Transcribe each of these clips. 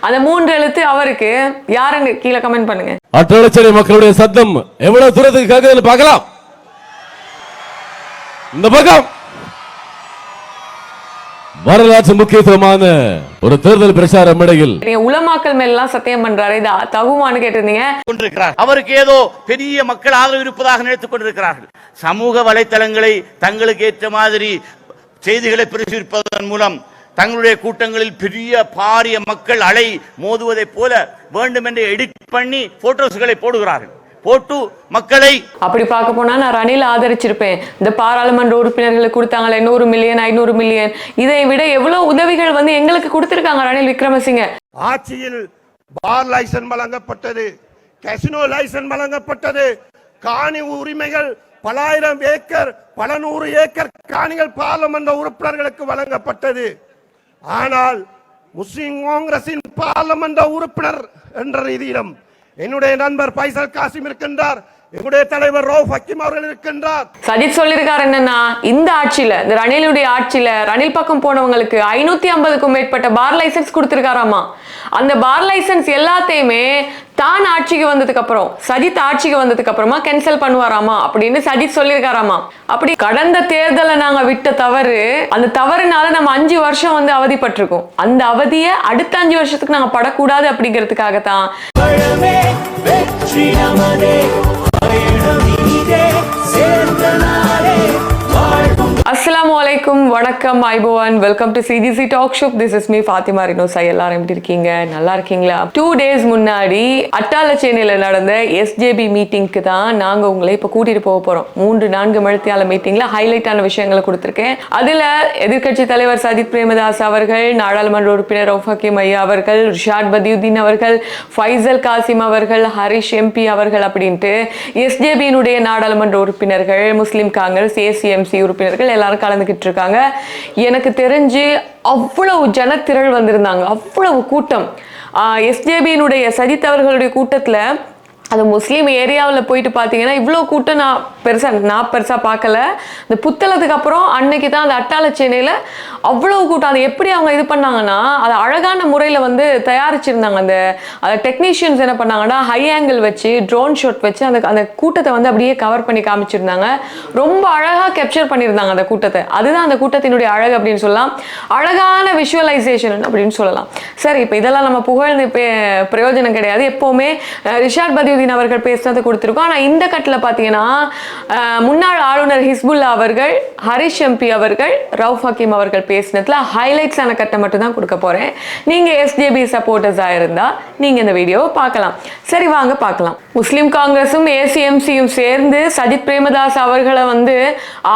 அந்த மூன்று எழுத்து அவருக்கு. யாருங்க? கீழே கமெண்ட் பண்ணுங்க. அட்டளச்சேரி மக்களுடைய சத்தம் எவ்வளவு தூரத்துக்கு கேட்குதுன்னு பார்க்கலாம். இந்த பக்கம். வரலாற்று முக்கியத்துவமான ஒரு தேர்தல் பிரச்சார மேடையில். நீங்க உலமாக்கல் மேல எல்லாம் சத்தியம் பண்றாரு. இது தகுமான்னு கேட்டிருந்தீங்க. கொண்டிருக்கிறார். அவருக்கு ஏதோ பெரிய மக்கள் ஆதரவு இருப்பதாக நினைத்துக் கொண்டிருக்கிறார்கள். சமூக வலைத்தளங்களை தங்களுக்கு ஏற்ற மாதிரி செய்திகளை பிரசுரிப்பதன் மூலம் தங்களுடைய கூட்டங்களில் பெரிய பாரிய மக்கள் அலை மோதுவதைப் போல வேண்டுமென்று எடிட் பண்ணி போட்டோஸ்களை போடுகிறார்கள். போட்டு மக்களை அப்படி பார்க்க போனா நான் ரணில் ஆதரிச்சிருப்பேன். இந்த பாராளுமன்ற உறுப்பினர்களுக்கு கொடுத்தாங்களே நூறு மில்லியன் ஐநூறு மில்லியன் இதை விட எவ்வளவு உதவிகள் வந்து எங்களுக்கு கொடுத்திருக்காங்க ரணில் விக்ரமசிங்க. ஆட்சியில் பார் லைசன் வழங்கப்பட்டது கசினோ லைசன் வழங்கப்பட்டது. காணி உரிமைகள் பல ஆயிரம் ஏக்கர் பல நூறு ஏக்கர் காணிகள் பார்லமெண்ட் உறுப்பினர்களுக்கு வழங்கப்பட்டது. ஆனால் முஸ்லிம் காங்கிரசின் பார்லமெண்ட் உறுப்பினர் என்ற ரீதியிலும் என்னுடைய நண்பர் பைசல் காசிம் இருக்கின்றார். என்னுடைய தலைவர் ரவுப் ஹக்கீம் அவர்கள் இருக்கின்றார். சஜித் சொல்லியிருக்காரு என்னன்னா இந்த ஆட்சியில இந்த ரணிலுடைய ஆட்சியில ரணில் பக்கம் போனவங்களுக்கு ஐநூத்தி ஐம்பதுக்கும் மேற்பட்ட பார் லைசன்ஸ் கொடுத்திருக்காராமா? அந்த பார் லைசன்ஸ் எல்லாத்தையுமே தான் ஆட்சிக்கு வந்ததுக்கு அப்புறம் சஜித் ஆட்சிக்கு வந்ததுக்கு அப்புறமா கேன்சல் பண்ணுவாராமா அப்படின்னு சஜித் சொல்லியிருக்காராமா? அப்படி கடந்த தேர்தலை நாங்க விட்ட தவறு அந்த தவறுனால நம்ம அஞ்சு வருஷம் வந்து அவதிப்பட்டிருக்கோம். அந்த அவதியை அடுத்த அஞ்சு வருஷத்துக்கு நாங்க படக்கூடாது அப்படிங்கிறதுக்காக தான் பயணம் இனிதே சேர்ந்த நாளே வாழ்வும் அஸ்லாம் வலைக்கும் வணக்கம் ஐபோவன் welcome to CGC talk shop this is me Fathima Rinosa எல்லாரும் எப்படி இருக்கீங்க? நல்லா இருக்கீங்களா? டூ டேஸ் முன்னாடி அட்டால சென்னையில் நடந்த எஸ்ஜேபி மீட்டிங்க்கு தான் நாங்கள் உங்களை இப்போ கூட்டிட்டு போக போகிறோம் மூன்று நான்கு மணித்தியால மீட்டிங்கில் ஹைலைட்டான விஷயங்களை கொடுத்துருக்கேன். அதில் எதிர்க்கட்சி தலைவர் சஜித் பிரேமதாஸ் அவர்கள் நாடாளுமன்ற உறுப்பினர் ரவுஃப் ஹக்கீம் ஐயா அவர்கள் ரிஷாட் பதியுதீன் அவர்கள் ஃபைசல் காசிம் அவர்கள் ஹரிஷ் எம்பி அவர்கள் அப்படின்ட்டு எஸ்ஜேபியினுடைய நாடாளுமன்ற உறுப்பினர்கள் முஸ்லீம் காங்கிரஸ் ஏசிஎம்சி உறுப்பினர்கள் எல்லாரும் உட்காந்துக்கிட்டு இருக்காங்க எனக்கு தெரிஞ்சு அவ்வளவு ஜனத்திரள் வந்திருந்தாங்க. அவ்வளவு கூட்டம். எஸ்ஜேபியினுடைய சஜித் அவர்களுடைய கூட்டத்தில் அது முஸ்லீம் ஏரியாவில் போயிட்டு பார்த்தீங்கன்னா இவ்வளோ கூட்டம் நான் பெருசாக நான் பெருசாக பார்க்கல இந்த புத்தளத்துக்கு அப்புறம் அன்னைக்கு தான் அந்த அட்டாளச்சேனையில் அவ்வளோ கூட்டம். அதை எப்படி அவங்க இது பண்ணாங்கன்னா அதை அழகான முறையில் வந்து தயாரிச்சிருந்தாங்க. அந்த அந்த டெக்னீஷியன்ஸ் என்ன பண்ணாங்கன்னா ஹை ஆங்கிள் வச்சு ட்ரோன் ஷாட் வச்சு அந்த அந்த கூட்டத்தை வந்து அப்படியே கவர் பண்ணி காமிச்சிருந்தாங்க. ரொம்ப அழகாக கேப்சர் பண்ணியிருந்தாங்க அந்த கூட்டத்தை. அதுதான் அந்த கூட்டத்தினுடைய அழகு அப்படின்னு சொல்லலாம். அழகான விஷுவலைசேஷன் அப்படின்னு சொல்லலாம். சரி இப்போ இதெல்லாம் நம்ம புகழ்ந்து பிரயோஜனம் கிடையாது. எப்போவுமே ரிஷாட் பதிவு பதியுதீன் அவர்கள் பேசுனது கொடுத்துருக்கோம். ஆனால் இந்த கட்டில் பார்த்தீங்கன்னா முன்னாள் ஆளுநர் ஹிஸ்புல்லா அவர்கள் ஹரிஷ் எம்பி அவர்கள் ரவுஃப் ஹக்கீம் அவர்கள் பேசினதில் ஹைலைட்ஸான கட்டை மட்டும் தான் கொடுக்க போகிறேன் நீங்கள் எஸ்ஜேபி சப்போர்ட்டர்ஸாக இருந்தால் நீங்கள் இந்த வீடியோவை பார்க்கலாம். சரி வாங்க பார்க்கலாம். முஸ்லீம் காங்கிரஸும் ஏசிஎம்சியும் சேர்ந்து சஜித் பிரேமதாஸ் அவர்களை வந்து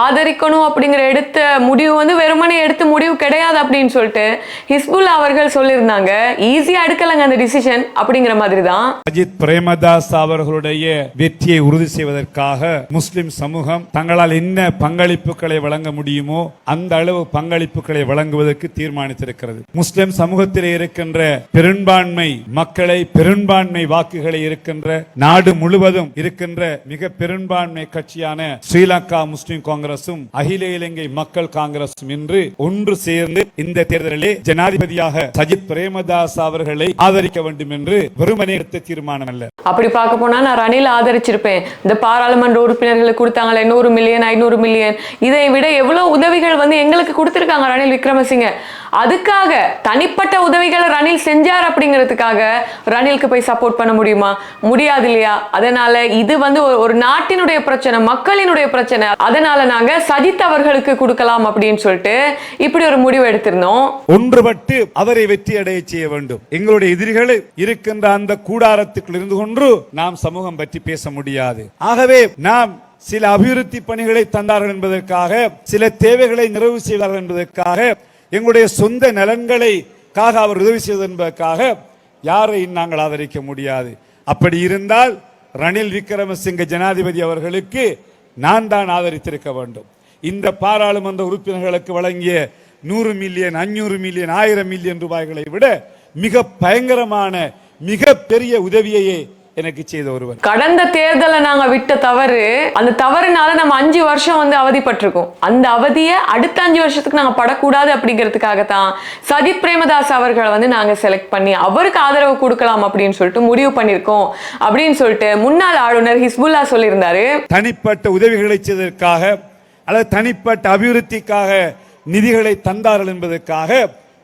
ஆதரிக்கணும் அப்படிங்கிற எடுத்த முடிவு வந்து வெறுமனே எடுத்த முடிவு கிடையாது அப்படின்னு சொல்லிட்டு ஹிஸ்புல்லா அவர்கள் சொல்லியிருந்தாங்க. ஈஸியாக எடுக்கலைங்க அந்த டிசிஷன் அப்படிங்கிற மாதிரி தான். அஜித் பிரேமதாஸ் அவர்களுடைய வெற்றியை உறுதி செய்வதற்காக முஸ்லிம் சமூகம் தங்களால் என்ன பங்களிப்புகளை வழங்க முடியுமோ அந்த அளவு பங்களிப்புகளை வழங்குவதற்கு தீர்மானித்திருக்கிறது. முஸ்லிம் சமூகத்திலே இருக்கின்ற பெரும்பான்மை மக்களை பெரும்பான்மை வாக்குகளை இருக்கின்ற நாடு முழுவதும் இருக்கின்ற மிக பெரும்பான்மை கட்சியான ஸ்ரீலங்கா முஸ்லிம் காங்கிரசும் அகில இலங்கை மக்கள் காங்கிரசும் இன்று ஒன்று சேர்ந்து இந்த தேர்தலிலே ஜனாதிபதியாக சஜித் பிரேமதாஸ் அவர்களை ஆதரிக்க வேண்டும் என்று வெறுமனே எடுத்த தீர்மானம் அல்ல. அப்படி பார்க்க போனா நான் ரணில் ஆதரிச்சிருப்பேன். இந்த பாராளுமன்ற உறுப்பினர்களுக்கு கொடுத்தாங்களே நூறு மில்லியன் ஐநூறு மில்லியன் இதை விட எவ்வளவு உதவிகள் வந்து எங்களுக்கு கொடுத்திருக்காங்க ரணில் விக்ரமசிங்க. அதுக்காக தனிப்பட்ட உதவிகளை ரணில் செஞ்சார் அப்படிங்கிறதுக்காக ரணிலுக்கு போய் சப்போர்ட் பண்ண முடியுமா? முடியாது இல்லையா? அதனால இது வந்து ஒரு- ஒரு நாட்டினுடைய பிரச்சனை மக்களினுடைய பிரச்சனை. அதனால நாங்க சஜித் அவர்களுக்கு கொடுக்கலாம் அப்படின்னு சொல்லிட்டு இப்படி ஒரு முடிவு எடுத்திருந்தோம். ஒன்றுபட்டு அவரை வெற்றி அடைய செய்ய வேண்டும். எங்களுடைய எதிரிகள் இருக்கின்ற அந்த கூடாரத்துக்குள் இருந்து கொண்டு நாம் சமூகம் பற்றி பேச முடியாது. ஆகவே நாம் சில அபிவிருத்தி பணிகளை தந்தார்கள் என்பதற்காக சில தேவைகளை நிறைவு செய்தார்கள் என்பதற்காக எங்களுடைய சொந்த நலன்களை காக அவர் உதவி செய்வது என்பதற்காக யாரை நாங்கள் ஆதரிக்க முடியாது. அப்படி இருந்தால் ரணில் விக்ரமசிங்க ஜனாதிபதி அவர்களுக்கு நான் தான் ஆதரித்திருக்க வேண்டும். இந்த பாராளுமன்ற உறுப்பினர்களுக்கு வழங்கிய நூறு மில்லியன் அஞ்சூறு மில்லியன் ஆயிரம் மில்லியன் ரூபாய்களை விட மிக பயங்கரமான மிக பெரிய உதவியையே எனக்கு செய்த ஒருவர். கடந்த தேர்தலை நாங்க விட்ட தவறு அந்த தவறுனால நம்ம அஞ்சு வருஷம் வந்து அவதிப்பட்டிருக்கோம். அந்த அவதியை அடுத்த அஞ்சு வருஷத்துக்கு நாங்க படக்கூடாது அப்படிங்கிறதுக்காக தான் சஜித் பிரேமதாஸ் அவர்களை வந்து நாங்க செலக்ட் பண்ணி அவருக்கு ஆதரவு கொடுக்கலாம் அப்படின்னு சொல்லிட்டு முடிவு பண்ணியிருக்கோம் அப்படின்னு சொல்லிட்டு முன்னாள் ஆளுநர் ஹிஸ்புல்லா சொல்லியிருந்தாரு. தனிப்பட்ட உதவிகளை செய்ததற்காக அல்லது தனிப்பட்ட அபிவிருத்திக்காக நிதிகளை தந்தார்கள் என்பதற்காக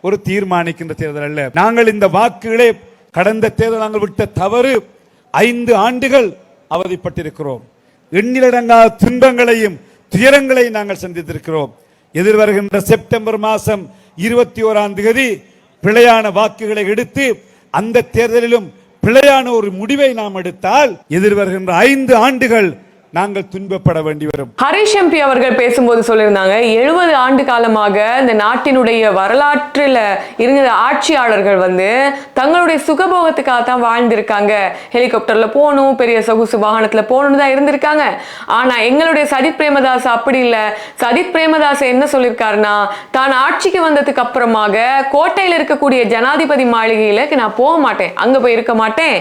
ஒரு தீர்மானிக்கின்ற தேர்தல் அல்ல. நாங்கள் இந்த வாக்குகளை கடந்த தேர்தல் நாங்கள் விட்ட தவறு ஐந்து ஆண்டுகள் அவதிப்பட்டிருக்கிறோம். எண்ணிலடங்காத துன்பங்களையும் துயரங்களையும் நாங்கள் சந்தித்திருக்கிறோம். எதிர்வருகின்ற செப்டம்பர் மாதம் இருபத்தி ஓராம் தேதி பிழையான வாக்குகளை எடுத்து அந்த தேர்தலிலும் பிழையான ஒரு முடிவை நாம் எடுத்தால் எதிர்வருகின்ற ஐந்து ஆண்டுகள் நாங்கள் துன்பப்பட வேண்டி வரும். ஹரிஷ் எம்பி அவர்கள் பேசும்போது சொல்லியிருந்தாங்க எழுபது ஆண்டு காலமாக இந்த நாட்டினுடைய வரலாற்றில் இருந்த ஆட்சியாளர்கள் வந்து தங்களுடைய சுகபோகத்துக்காக தான் வாழ்ந்திருக்காங்க. ஹெலிகாப்டர்ல போகணும் பெரிய சொகுசு வாகனத்துல போகணும்னு தான் இருந்திருக்காங்க. ஆனா எங்களுடைய சஜித் பிரேமதாஸ் அப்படி இல்லை. சஜித் பிரேமதாஸ் என்ன சொல்லியிருக்காருன்னா தான் ஆட்சிக்கு வந்ததுக்கு அப்புறமாக கோட்டையில் இருக்கக்கூடிய ஜனாதிபதி மாளிகையில நான் போக மாட்டேன். அங்க போய் இருக்க மாட்டேன்.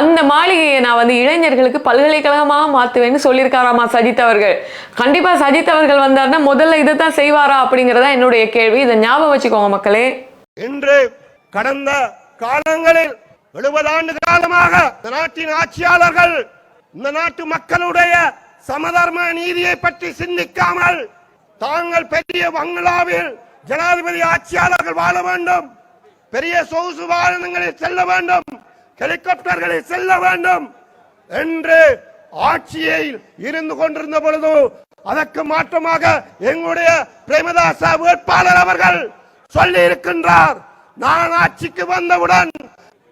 அந்த மாளிகையை நான் வந்து இளைஞர்களுக்கு பல்கலைக்கழகமாக மாத்துவேன்னு சொல்லியிருக்காராமா சஜித் அவர்கள். கண்டிப்பாக சஜித் அவர்கள் வந்தார்னா முதல்ல இதை தான் செய்வாரா அப்படிங்கறதா என்னுடைய கேள்வி. இதை ஞாபகம் வச்சுக்கோங்க மக்களே. இன்று கடந்த காலங்களில் எழுபது ஆண்டு காலமாக இந்த நாட்டின் ஆட்சியாளர்கள் இந்த நாட்டு மக்களுடைய சமதர்ம நீதியை பற்றி சிந்திக்காமல் தாங்கள் பெரிய பங்களாவில் ஜனாதிபதி ஆட்சியாளர்கள் வாழ வேண்டும். பெரிய சொகுசு வாகனங்களில் செல்ல வேண்டும். ஹெலிகாப்டர்களில் செல்ல வேண்டும். என்று ஆட்சியில் இருந்து கொண்டிருந்த பொழுது அதற்கு மாற்றமாக எங்களுடைய பிரேமதாச வேட்பாளர் அவர்கள் சொல்லி இருக்கின்றார் நான் ஆட்சிக்கு வந்தவுடன்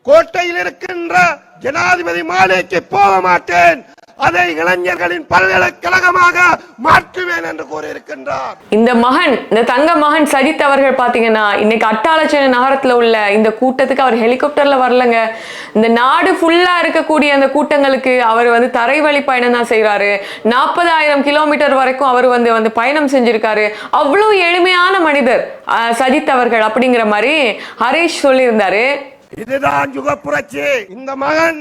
கோட்டையில் இருக்கின்ற ஜனாதிபதி மாளிகைக்கு போக மாட்டேன். அதை இளைஞர்களின் பல்கலைக்கழகமாக மாற்றுவேன் என்று கூறியிருக்கின்றார். இந்த மகன் இந்த தங்க மகன் சஜித் அவர்கள் பாத்தீங்கன்னா இன்னைக்கு அட்டாளச்சேனை நகரத்துல உள்ள இந்த கூட்டத்துக்கு அவர் ஹெலிகாப்டர்ல வரலங்க. இந்த நாடு ஃபுல்லா இருக்கக்கூடிய அந்த கூட்டங்களுக்கு அவர் வந்து தரை வழி பயணம் தான் செய்யறாரு நாற்பதாயிரம் கிலோமீட்டர் வரைக்கும் அவர் வந்து வந்து பயணம் செஞ்சிருக்காரு. அவ்வளவு எளிமையான மனிதர் சஜித் அவர்கள் அப்படிங்கிற மாதிரி ஹரீஷ் சொல்லியிருந்தாரு. இதுதான் யுக புரட்சி இந்த மகன்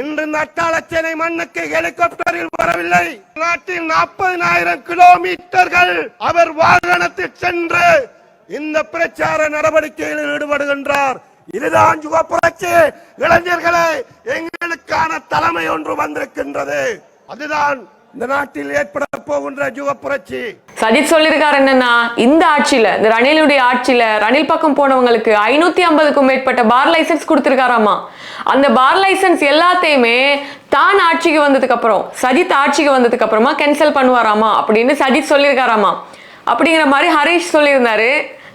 இன்று இந்த அட்டாளச்சேனை மண்ணுக்கு ஹெலிகாப்டரில் வரவில்லை. நாட்டில் நாற்பதினாயிரம் கிலோமீட்டர்கள் அவர் வாகனத்தில் சென்று இந்த பிரச்சார நடவடிக்கைகளில் ஈடுபடுகின்றார். இதுதான் யுவ புரட்சி இளைஞர்களே எங்களுக்கான தலைமை ஒன்று வந்திருக்கின்றது. அதுதான் இந்த நாட்டில் ஏற்பட போகின்ற யுவ புரட்சி சஜித் சொல்லியிருக்காரு என்னன்னா இந்த ஆட்சியில இந்த ரணிலுடைய ஆட்சியில ரணில் பக்கம் போனவங்களுக்கு ஐநூத்தி ஐம்பதுக்கும் மேற்பட்ட பார் லைசன்ஸ் கொடுத்திருக்காராமா? அந்த பார் லைசன்ஸ் எல்லாத்தையுமே தான் ஆட்சிக்கு வந்ததுக்கு அப்புறம் சஜித் ஆட்சிக்கு வந்ததுக்கு அப்புறமா கேன்சல் பண்ணுவாராமா? அப்படின்னு சஜித் சொல்லியிருக்காராமா? அப்படிங்கிற மாதிரி ஹரீஷ் சொல்லியிருந்தாரு.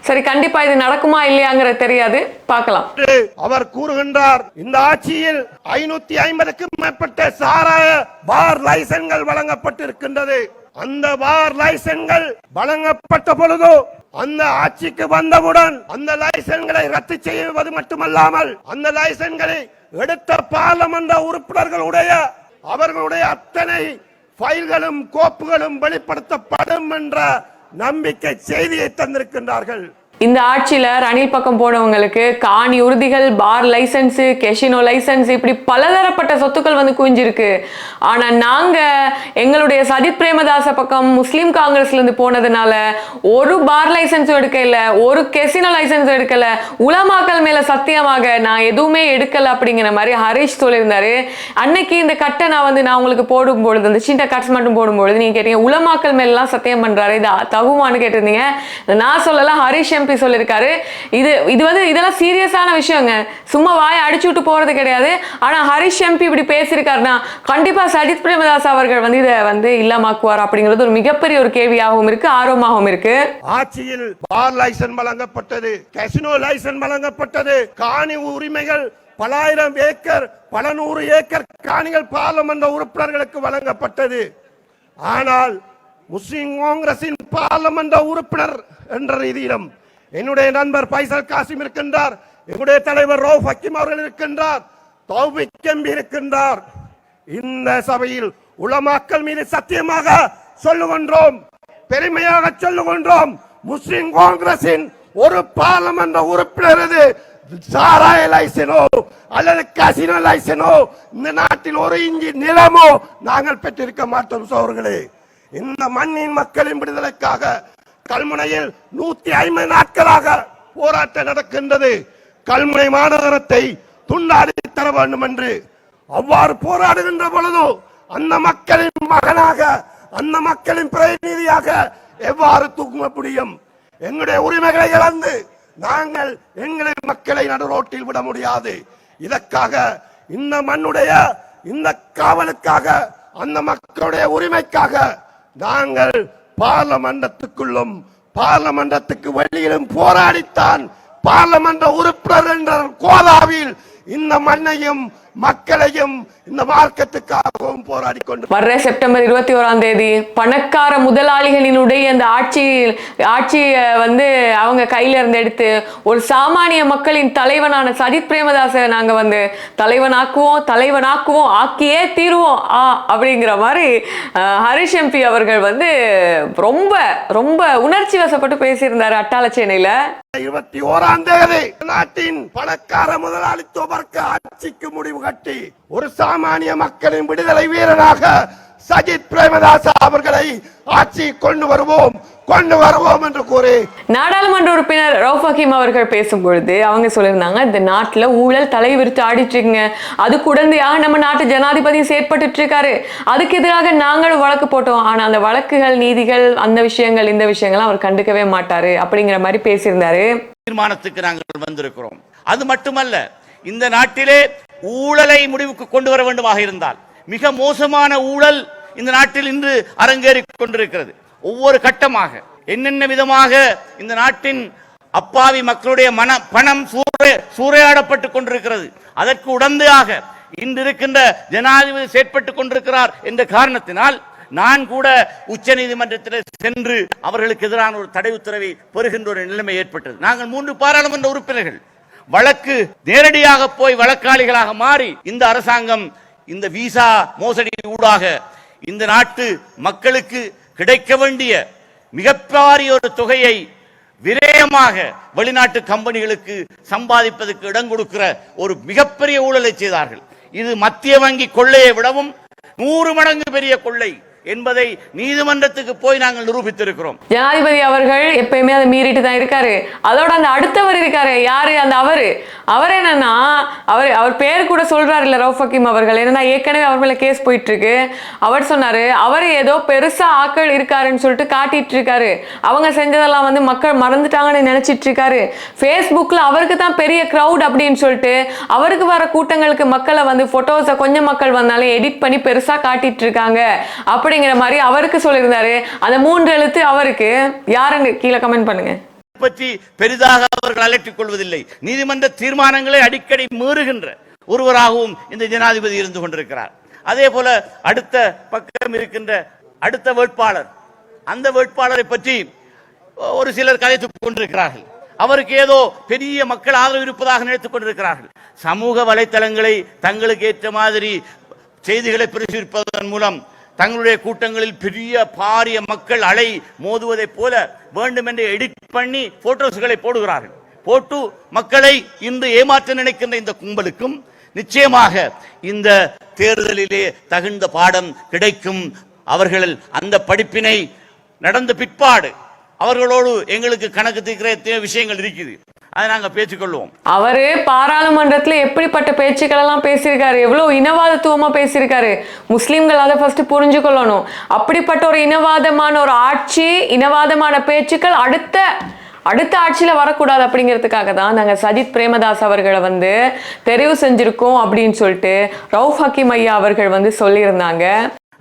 சரி கண்டிப்பா இது நடக்குமா இல்லையாங்கிறது தெரியாது. பார்க்கலாம். அவர் கூறுகின்றார் இந்த ஆட்சியில் ஐநூத்தி ஐம்பதுக்கும் மேற்பட்ட சாராய பார் லைசன்கள் வழங்கப்பட்டிருக்கின்றது. அந்த பார் லைசன்கள் வழங்கப்பட்ட பொழுது அந்த ஆட்சிக்கு வந்தவுடன் அந்த லைசன்களை ரத்து செய்வது மட்டுமல்லாமல் அந்த லைசன்களை எடுத்த பாராளுமன்ற உறுப்பினர்களுடைய அவர்களுடைய அத்தனை ஃபைல்களும் கோப்புகளும் வெளிப்படுத்தப்படும் என்ற நம்பிக்கை செய்தியை தந்திருக்கின்றார்கள். இந்த ஆட்சியில் ரணில் பக்கம் போனவங்களுக்கு காணி உறுதிகள் பார் லைசன்ஸு கெஷினோ லைசன்ஸ் இப்படி பலதரப்பட்ட சொத்துக்கள் வந்து குவிஞ்சிருக்கு. ஆனால் நாங்கள் எங்களுடைய சஜித் பிரேமதாச பக்கம் முஸ்லீம் காங்கிரஸ்லேருந்து போனதுனால ஒரு பார் லைசன்ஸும் எடுக்கல ஒரு கெசினோ லைசன்ஸ் எடுக்கல. உலமாக்கல் மேலே சத்தியமாக நான் எதுவுமே எடுக்கல அப்படிங்கிற மாதிரி ஹரிஷ் சொல்லியிருந்தாரு. அன்னைக்கு இந்த கட்டை நான் வந்து நான் உங்களுக்கு போடும் பொழுது அந்த சின்ன கட்ஸ் மட்டும் போடும்பொழுது நீங்கள் கேட்டீங்க உலமாக்கல் மேலாம் சத்தியம் பண்ணுறாரு இது தகுமான்னு கேட்டிருந்தீங்க. நான் சொல்லலாம் ஹரீஷ் எம்பி சொல்லியிருக்காரு? இது இது வந்து இதெல்லாம் சீரியஸான விஷயங்க. சும்மா வாயை அடிச்சு விட்டு போகிறது கிடையாது. ஆனால் ஹரிஷ் எம்பி இப்படி பேசியிருக்காருன்னா கண்டிப்பாக சஜித் பிரேமதாஸ் அவர்கள் வந்து இதை வந்து இல்லாமாக்குவார் அப்படிங்கிறது ஒரு மிகப்பெரிய ஒரு கேள்வியாகவும் இருக்கு ஆர்வமாகவும் இருக்கு. ஆட்சியில் பார் லைசன் வழங்கப்பட்டது கசினோ லைசன் வழங்கப்பட்டது காணி உரிமைகள் பலாயிரம் ஏக்கர் பல நூறு ஏக்கர் காணிகள் பார்லமெண்ட் உறுப்பினர்களுக்கு வழங்கப்பட்டது. ஆனால் முஸ்லிம் காங்கிரசின் பார்லமெண்ட் உறுப்பினர் என்ற ரீதியிலும் என்னுடைய நண்பர் பைசல் காசிம் இருக்கின்றார். என்னுடைய தலைவர் ரவுஃப் ஹக்கீம் அவர்கள் இருக்கின்றார். தௌபிக் எம்பி இருக்கின்றார். இந்த சபையில் உலமாக்கள் மீது சத்தியமாக சொல்லுகின்றோம் பெருமையாக சொல்லுகின்றோம். முஸ்லிம் காங்கிரசின் ஒரு பாராளுமன்ற உறுப்பினரது சாராய லைசனோ அல்லது கசினோ லைசனோ? இந்த நாட்டில் ஒரு இஞ்சி நிலமோ நாங்கள் பெற்றிருக்க மாட்டோம் சோர்களே. இந்த மண்ணின் மக்களின் விடுதலைக்காக கல்முனையில் நூத்தி ஐம்பது நாட்களாக போராட்டம் நடக்கின்றது. கல்முனை மாநகரத்தை துண்டாடி தர வேண்டும் என்று அவ்வாறு போராடுகின்ற பொழுது அந்த மக்களின் மகனாக அந்த மக்களின் பிரதிநிதியாக எவ்வாறு தூக்க முடியும்? எங்களுடைய உரிமைகளை இழந்து நாங்கள் எங்களை மக்களை நடுரோட்டில் விட முடியாது. இதற்காக இந்த மண்ணுடைய இந்த காவலுக்காக அந்த மக்களுடைய உரிமைக்காக நாங்கள் பார்லமெண்டத்துக்குள்ளும் பாராளுமன்றத்துக்கு வெளியிலும் போராடித்தான் பாராளுமன்ற உறுப்பினர் என்ற கோலாவில் இந்த மண்ணையும் மக்களையும் இந்த மார்க்கத்துக்காகவும் போராடி கொண்டு வர்ற செப்டம்பர் இருபத்தி ஓராம் தேதி பணக்கார முதலாளிகளினுடைய அந்த ஆட்சி ஆட்சியை வந்து அவங்க கையில இருந்து எடுத்து ஒரு சாமானிய மக்களின் தலைவனான சஜித் பிரேமதாச நாங்க வந்து தலைவனாக்குவோம் தலைவனாக்குவோம் ஆக்கியே தீருவோம் ஆ அப்படிங்கிற மாதிரி ஹரிஷ் எம்பி அவர்கள் வந்து ரொம்ப ரொம்ப உணர்ச்சி வசப்பட்டு பேசியிருந்தாரு அட்டாளச்சேனையில இருபத்தி ஓராம் தேதி நாட்டின் பணக்கார முதலாளித்துவ ஆட்சிக்கு முடிவு கட்டி ஒரு சாமானிய மக்களின் விடுதலை வீரனாக சஜித் பிரேமதாச அவர்களை ஆட்சி கொண்டு வருவோம் கொண்டு வருவோம் என்று கூறி நாடாளுமன்ற உறுப்பினர் ரவுஃப் ஹக்கீம் அவர்கள் பேசும் பொழுது அவங்க சொல்லியிருந்தாங்க இந்த நாட்டுல ஊழல் தலை விரித்து ஆடிட்டு இருக்குங்க. அதுக்கு உடந்தையாக நம்ம நாட்டு ஜனாதிபதி செயற்பட்டு இருக்காரு? அதுக்கு எதிராக நாங்களும் வழக்கு போட்டோம். ஆனா அந்த வழக்குகள் நீதிகள் அந்த விஷயங்கள் இந்த விஷயங்கள் அவர் கண்டுக்கவே மாட்டாரு அப்படிங்கிற மாதிரி பேசியிருந்தாரு. தீர்மானத்துக்கு நாங்கள் வந்திருக்கிறோம். அது மட்டுமல்ல இந்த நாட்டிலே ஊழலை முடிவுக்கு கொண்டு வர வேண்டுமாக இருந்தால் மிக மோசமான ஊழல் இந்த நாட்டில் இன்று அரங்கேறி கொண்டிருக்கிறது. ஒவ்வொரு கட்டமாக என்னென்ன விதமாக இந்த நாட்டின் அப்பாவி மக்களுடைய மன பணம் சூறை சூறையாடப்பட்டு கொண்டிருக்கிறது அதற்கு உடந்தையாக இன்று இருக்கின்ற ஜனாதிபதி செயற்பட்டுக் கொண்டிருக்கிறார் என்ற காரணத்தினால் நான் கூட உச்ச நீதிமன்றத்தில் சென்று அவர்களுக்கு எதிரான ஒரு தடை உத்தரவை பெறுகின்ற ஒரு நிலைமை ஏற்பட்டது. நாங்கள் மூன்று பாராளுமன்ற உறுப்பினர்கள். வழக்கு நேரடியாக போய் வழக்காளிகளாக மாறி இந்த அரசாங்கம் இந்த விசா மோசடி ஊடாக இந்த நாட்டு மக்களுக்கு கிடைக்க வேண்டிய மிகப்பாரிய ஒரு தொகையை விரயமாக வெளிநாட்டு கம்பெனிகளுக்கு சம்பாதிப்பதற்கு இடம் கொடுக்கிற ஒரு மிகப்பெரிய ஊழலை செய்தார்கள். இது மத்திய வங்கி கொள்ளையை விடவும் நூறு மடங்கு பெரிய கொள்ளை. என்பதை நீதிமன்றத்துக்கு போய் நாங்கள் நிரூபித்திருக்கிறோம். ஜனாதிபதி அவர்கள் எப்பயுமே அதை மீறிட்டு தான் இருக்காரு. அதோட அந்த அடுத்தவர் இருக்காரு. யாரு? அந்த அவரு. அவர் என்னன்னா அவர் அவர் பேர் கூட சொல்றாரு இல்ல ரவுஃப் ஹக்கீம் அவர்கள். என்னன்னா ஏற்கனவே அவர் மேல கேஸ் போயிட்டு இருக்கு அவர் சொன்னாரு அவர் ஏதோ பெருசா ஆக்கள் இருக்காருன்னு சொல்லிட்டு காட்டிட்டு இருக்காரு அவங்க செஞ்சதெல்லாம் வந்து மக்கள் மறந்துட்டாங்கன்னு நினைச்சிட்டு இருக்காரு ஃபேஸ்புக்ல அவருக்கு தான் பெரிய க்ரௌட் அப்படின்னு சொல்லிட்டு அவருக்கு வர கூட்டங்களுக்கு மக்களை வந்து போட்டோஸை கொஞ்சம் மக்கள் வந்தாலும் எடிட் பண்ணி பெருசா காட்டிட்டு இருக்காங்க அப்படி அப்படிங்கிற மாதிரி அவருக்கு சொல்லியிருந்தாரு. அந்த மூன்று எழுத்து அவருக்கு. யாருன்னு கீழே கமெண்ட் பண்ணுங்க. பற்றி பெரிதாக அவர்கள் அலட்டிக் கொள்வதில்லை. நீதிமன்ற தீர்மானங்களை அடிக்கடி மீறுகின்ற ஒருவராகவும் இந்த ஜனாதிபதி இருந்து கொண்டிருக்கிறார். அதே போல அடுத்த பக்கம் இருக்கின்ற அடுத்த வேட்பாளர். அந்த வேட்பாளரை பற்றி ஒரு சிலர் கதைத்து கொண்டிருக்கிறார்கள். அவருக்கு ஏதோ பெரிய மக்கள் ஆதரவு இருப்பதாக நினைத்துக் கொண்டிருக்கிறார்கள். சமூக வலைத்தளங்களை தங்களுக்கு ஏற்ற மாதிரி செய்திகளை பிரசுரிப்பதன் மூலம் தங்களுடைய கூட்டங்களில் பெரிய பாரிய மக்கள் அலை மோதுவதைப் போல வேண்டுமென்றே எடிட் பண்ணி போட்டோஸ்களை போடுகிறார்கள். போட்டு மக்களை இன்று ஏமாற்ற நினைக்கின்ற இந்த கும்பலுக்கும் நிச்சயமாக இந்த தேர்தலிலே தகுந்த பாடம் கிடைக்கும். அவர்கள் அந்த படிப்பினை நடந்த பிற்பாடு அவர்களோடு எங்களுக்கு கணக்கு தீர்க்கிற விஷயங்கள் இருக்குது. அதை நாங்கள் பேசிக்கொள்வோம் அவரு பாராளுமன்றத்துல எப்படிப்பட்ட பேச்சுக்கள் எல்லாம் பேசியிருக்காரு? எவ்வளவு இனவாதத்துவமா பேசியிருக்காரு? முஸ்லிம்கள் அதை ஃபர்ஸ்ட் புரிஞ்சுக்கொள்ளணும். அப்படிப்பட்ட ஒரு இனவாதமான ஒரு ஆட்சி இனவாதமான பேச்சுக்கள் அடுத்த அடுத்த ஆட்சியில வரக்கூடாது அப்படிங்கிறதுக்காக தான் நாங்க சஜித் பிரேமதாஸ் அவர்களை வந்து தெரிவு செஞ்சிருக்கோம் அப்படின்னு சொல்லிட்டு ரவுஃப் ஹக்கீம் ஐயா அவர்கள் வந்து சொல்லியிருந்தாங்க.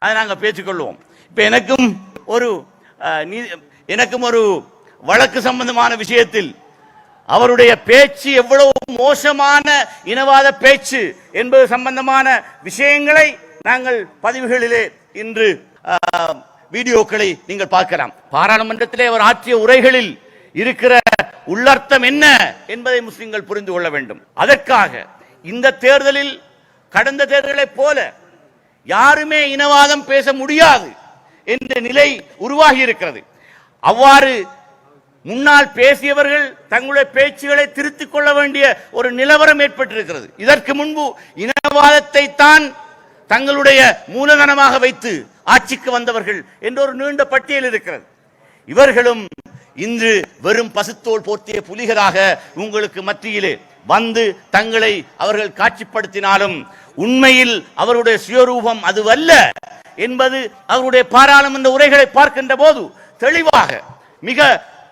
அதை நாங்கள் பேசிக்கொள்வோம் இப்போ எனக்கும் ஒரு எனக்கும் ஒரு வழக்கு சம்பந்தமான விஷயத்தில் அவருடைய பேச்சு எவ்வளவு மோசமான இனவாத பேச்சு என்பது சம்பந்தமான விஷயங்களை நாங்கள் பதிவுகளிலே இன்று வீடியோக்களை நீங்கள் பார்க்கலாம். பாராளுமன்றத்திலே அவர் ஆற்றிய உரைகளில் இருக்கிற உள்ளர்த்தம் என்ன என்பதை முஸ்லிம்கள் புரிந்து கொள்ள வேண்டும். அதற்காக இந்த தேர்தலில் கடந்த தேர்தலைப் போல யாருமே இனவாதம் பேச முடியாது என்ற நிலை உருவாகி இருக்கிறது அவ்வாறு முன்னால் பேசியவர்கள் தங்களுடைய பேச்சுகளை திருத்திக் கொள்ள வேண்டிய ஒரு நிலவரம் ஏற்பட்டிருக்கிறது. இதற்கு முன்பு இனவாதத்தை தான் தங்களுடைய மூலதனமாக வைத்து ஆட்சிக்கு வந்தவர்கள் என்ற ஒரு நீண்ட பட்டியல் இருக்கிறது. இவர்களும் இன்று வெறும் பசுத்தோல் போர்த்திய புலிகளாக உங்களுக்கு மத்தியிலே வந்து தங்களை அவர்கள் காட்சிப்படுத்தினாலும் உண்மையில் அவருடைய சுயரூபம் அதுவல்ல என்பது அவருடைய பாராளுமன்ற உரைகளை பார்க்கின்ற போது தெளிவாக மிக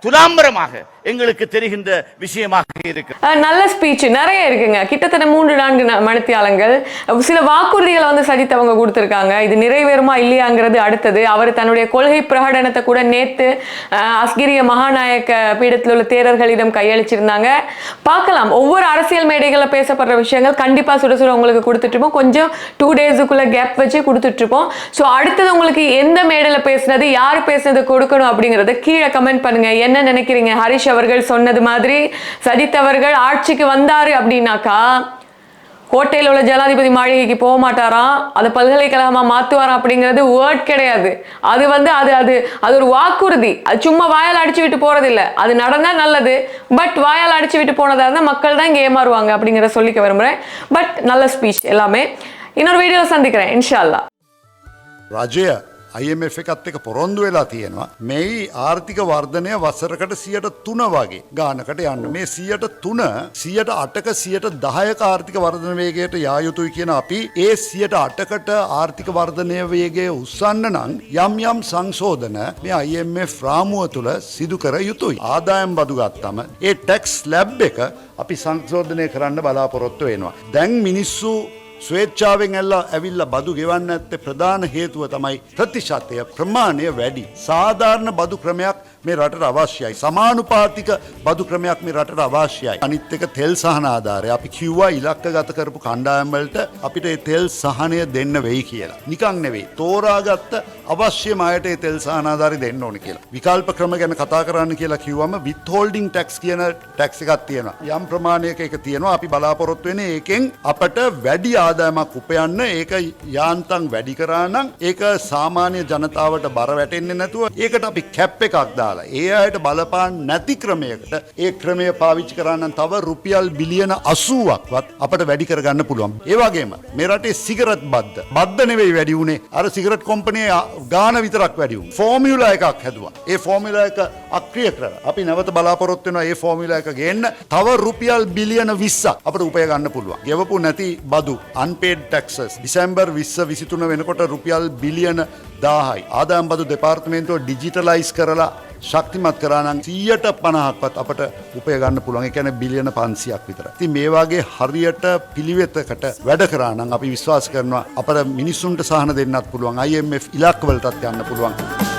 துலாம்பரமாக எங்களுக்கு தெரிகின்ற விஷயமாக இருக்கு. நல்ல ஸ்பீச் நிறைய இருக்குங்க. கிட்டத்தட்ட மூன்று நான்கு ந- மணித்தியாலங்கள். சில வாக்குறுதிகளை வந்து சஜித் அவங்க கொடுத்திருக்காங்க. இது நிறைவேறுமா இல்லையாங்கிறது அடுத்தது. அவர் தன்னுடைய கொள்கை பிரகடனத்தை கூட நேத்து அஸ்கிரிய மகாநாயக்க பீடத்தில் உள்ள தேரர்களிடம் கையளிச்சிருந்தாங்க. பார்க்கலாம். ஒவ்வொரு அரசியல் மேடைகளில் பேசப்படுற விஷயங்கள் கண்டிப்பா சுட சுட உங்களுக்கு கொடுத்துட்டு இருப்போம் கொஞ்சம் டூ டேஸுக்குள்ள கேப் வச்சு கொடுத்துட்டு இருப்போம் ஸோ அடுத்தது உங்களுக்கு எந்த மேடையில் பேசுனது யார் பேசுனது கொடுக்கணும் அப்படிங்கறத கீழே கமெண்ட் பண்ணுங்க. என்ன நினைக்கிறீங்க? ஹரிஷ் அவர்கள் சொன்னது மாதிரி சஜித் அவர்கள் ஆட்சிக்கு வந்தார் அப்படின்னாக்கா கோட்டையில் உள்ள ஜனாதிபதி மாளிகைக்கு போக மாட்டாராம் அதை பல்கலைக்கழகமாக மாற்றுவாராம் அப்படிங்கிறது வேர்ட் கிடையாது. அது வந்து அது அது அது ஒரு வாக்குறுதி. அது சும்மா வாயால் அடிச்சு விட்டு போகிறதில்ல அது நடந்தால் நல்லது. பட் வாயால் அடிச்சு விட்டு போனதாக இருந்தால் மக்கள் தான் இங்கே ஏமாறுவாங்க அப்படிங்கிறத சொல்லிக்க விரும்புகிறேன் பட் நல்ல ஸ்பீச் எல்லாமே. இன்னொரு வீடியோவில் சந்திக்கிறேன். இன்ஷால்லா ராஜயா IMF එකත් එක පොරොන්දු වෙලා තියෙනවා. මෙයි ආර්ථික වර්ධනය වසරකට සියට තුන වගේ ගානකට යන්න. මේ සියට තුන සියට අටක සියට දහයක ආර්ථික වර්ධන වේගයට යායුතුයි කියන අපි ඒ සියට අටකට ආර්ථික වර්ධනය වේගය උස්සන්න නං යම් යම් සංශෝධන මේ IMF රාමුව තුළ සිදු කර යුතුයි. ආදායම් බදු ගත්තම ඒ ටෙක්ස් ලැබ් එක අපි සංශෝධනය කරන්න බලාපොරොත්තු වෙනවා. දැන් මිනිස්සු ස්වේච්ඡාවෙන් ඇල්ල ඇවිල්ල බදු ගෙවන්න ඇත්තේ ප්‍රධාන හේතුව තමයි ප්‍රතිශතය ප්‍රමාණය වැඩි. සාධාරණ බදු ක්‍රමයක් මේ රටට අවශ්‍යයි. සමානුපාතික බදු ක්‍රමයක් මේ රටට අවශ්‍යයි. අනිත් එක තෙල් සහන ආධාරය අපි කිව්වා ඉලක්ක ගත කරපු කණ්ඩායම්වලට අපිට ඒ තෙල් සහනය දෙන්න වෙයි කියලා. නිකං නෙවෙයි. තෝරාගත්ත අවශ්‍යම අයට ඒ තෙල් සහනාධාරි දෙන්න ඕන කියලා. විකල්ප ක්‍රම ගැන කතා කරන්න කියලා කිව්වම විත්හෝල්ඩිං ටැක්ස් කියන ටැක්ස් එකක් තියෙනවා. යම් ප්‍රමාණයක එක තියෙනවා අපි බලාපොරොත්තු වෙන ඒකෙන් අපට වැඩි ආදායමක් උපයන්න ඒක යාන්තම් වැඩි කරා නම් ඒක සාමාන්‍ය ජනතාවට බර වැටෙන්නේ නැතුව ඒකට අපි කැප් එකක් දාලා ඒ අයට බලපාන්න නැති ක්‍රමයකට ඒ ක්‍රමය පාවිච්චි කරා නම් තව රුපියල් බිලියන 80ක්වත් අපට වැඩි කරගන්න පුළුවන්. ඒ වගේම මේ රටේ සිගරට් බද්ද බද්ද නෙවෙයි වැඩි වුණේ අර සිගරට් කොම්පනියේ ගාන විතරක් වැඩි වුණා. ෆෝමියුලා එකක් හැදුවා. ඒ ෆෝමියුලා එක අක්‍රිය කරලා අපි නැවත බලාපොරොත්තු වෙනවා ඒ ෆෝමියුලා එක ගේන්න තව රුපියල් බිලියන 20ක් අපට උපය ගන්න පුළුවන්. ගෙවපු නැති බදු unpaid taxes ඩිසැම්බර් 20 23 වෙනකොට රුපියල් බිලියන 1000යි. ආදායම් බදු දෙපාර්තමේන්තුව ඩිජිටලයිස් කරලා ශක්තිමත් කරා නම් 150ක්වත් අපට උපය ගන්න පුළුවන්. ඒ කියන්නේ බිලියන 500ක් විතර. ඉතින් මේ වගේ හරියට පිළිවෙතකට වැඩ කරා නම් අපි විශ්වාස කරනවා අපට මිනිස්සුන්ට සහන දෙන්නත් පුළුවන්. IMF ඉලක්ක වලටත් යන්න පුළුවන්.